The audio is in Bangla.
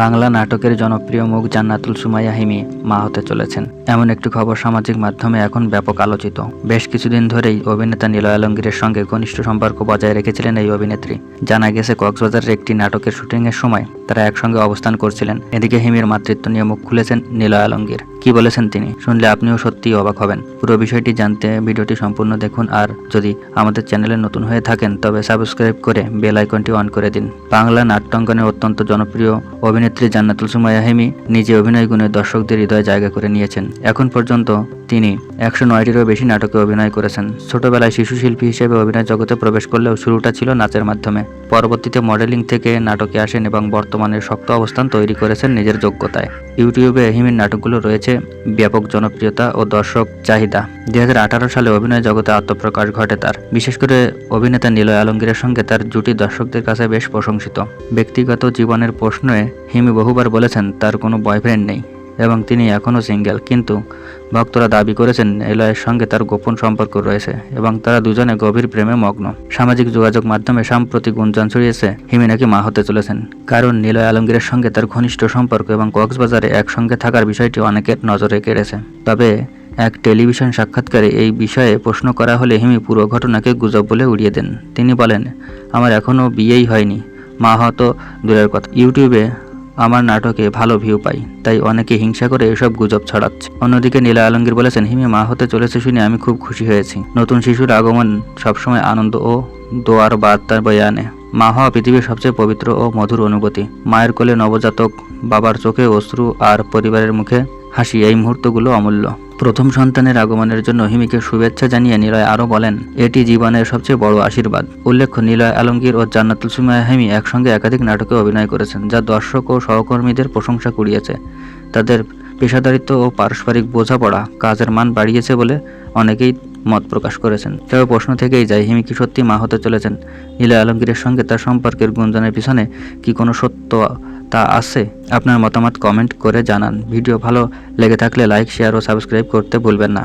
বাংলা নাটকের জনপ্রিয় মুখ জান্নাতুল সুমাইয়া হিমি মা হতে চলেছেন। এমন একটি খবর সামাজিক মাধ্যমে এখন ব্যাপক আলোচিত। বেশ কিছুদিন ধরেই অভিনেতা নীলয় আলমগীরের সঙ্গে ঘনিষ্ঠ সম্পর্ক বজায় রেখেছিলেন এই অভিনেত্রী। জানা গেছে, কক্সবাজারের একটি নাটকের শুটিংয়ের সময় তারা একসঙ্গে অবস্থান করছিলেন। এদিকে হিমির মাতৃত্ব নিয়ে মুখ খুলেছেন নীলয় আলমগীর। কি বলেছেন তিনি? শুনলে আপনিও সত্যিই অবাক হবেন। পুরো বিষয়টি জানতে ভিডিওটি সম্পূর্ণ দেখুন আর যদি আমাদের চ্যানেলে নতুন হয়ে থাকেন, তবে সাবস্ক্রাইব করে বেল আইকনটি অন করে দিন। বাংলা নাট্যাঙ্গনের অত্যন্ত জনপ্রিয় অভিনেত্রী জান্নাতুল সুমাইয়া হেমি নিজে অভিনয় গুণে দর্শকদের হৃদয়ে জায়গা করে নিয়েছেন। এখন পর্যন্ত তিনি একশো নয়টিরও বেশি নাটকে অভিনয় করেছেন। ছোটবেলায় শিশু শিল্পী হিসেবে অভিনয় জগতে প্রবেশ করলেও শুরুটা ছিল নাচের মাধ্যমে। পরবর্তীতে মডেলিং থেকে নাটকে আসেন এবং বর্তমানে শক্ত অবস্থান তৈরি করেছেন নিজের যোগ্যতায়। ইউটিউবে হিমির নাটকগুলো রয়েছে ব্যাপক জনপ্রিয়তা ও দর্শক চাহিদা। দু হাজার আঠারো সালে অভিনয় জগতে আত্মপ্রকাশ ঘটে তার। বিশেষ করে অভিনেতা নিলয় আলমগীরের সঙ্গে তার জুটি দর্শকদের কাছে বেশ প্রশংসিত। ব্যক্তিগত জীবনের প্রশ্নে হিমি বহুবার বলেছেন, তার কোনো বয়ফ্রেন্ড নেই। এবং তিনি এখনও সিঙ্গেল। কিন্তু ভক্তরা দাবি করেছেন, এলয়ের সঙ্গে তার গোপন সম্পর্ক রয়েছে এবং তারা দুজনে গভীর প্রেমে মগ্ন। সামাজিক যোগাযোগ মাধ্যমে সাম্প্রতিক গুঞ্জন ছড়িয়েছে, হিমি নাকি মা হতে চলেছেন। কারণ নিলয় আলমগীরের সঙ্গে তার ঘনিষ্ঠ সম্পর্ক এবং কক্সবাজারে একসঙ্গে থাকার বিষয়টি অনেকের নজরে কেড়েছে। তবে এক টেলিভিশন সাক্ষাৎকারে এই বিষয়ে প্রশ্ন করা হলে হিমি পুরো ঘটনাকে গুজব বলে উড়িয়ে দেন। তিনি বলেন, আমার এখনও বিয়েই হয়নি। মা হয়তো দূরের কথা। ইউটিউবে আমার নাটকে ভালো ভিউ পাই, তাই অনেকে হিংসা করে এসব গুজব ছড়াচ্ছে। অন্যদিকে নীলা আলমগীর বলেছেন, হিমি মা হতে চলেছে শুনে আমি খুব খুশি হয়েছি। নতুন শিশুর আগমন সবসময় আনন্দ ও দোয়ার বার্তা বয়ে আনে। মা হওয়া পৃথিবীর সবচেয়ে পবিত্র ও মধুর অনুভূতি। মায়ের কোলে নবজাতক বাবার চোখে অশ্রু আর পরিবারের মুখে হাসি, এই মুহূর্তগুলো অমূল্য। প্রথম সন্তানের আগমনের জন্য হিমিকে শুভেচ্ছা জানিয়ে নিলয় আরও বলেন, এটি জীবনের সবচেয়ে বড় আশীর্বাদ। উল্লেখ্য, নিলয় আলমগীর ও জান্নাতুল সুমায় হিমি একসঙ্গে একাধিক নাটকে অভিনয় করেছেন, যা দর্শক ও সহকর্মীদের প্রশংসা কুড়িয়েছে। তাদের পেশাদারিত্ব ও পারস্পরিক বোঝাপড়া কাজের মান বাড়িয়েছে বলে অনেকেই মত প্রকাশ করেছেন। তবে প্রশ্ন থেকেই যায়, হিমি কি সত্যি মা হতে চলেছেন? নীলা আলমগীরের সঙ্গে তার সম্পর্কের গুঞ্জনের পিছনে কি কোনো সত্য তা আছে? আপনার মতামত কমেন্ট করে জানান। ভিডিও ভালো লেগে থাকলে লাইক, শেয়ার ও সাবস্ক্রাইব করতে ভুলবেন না।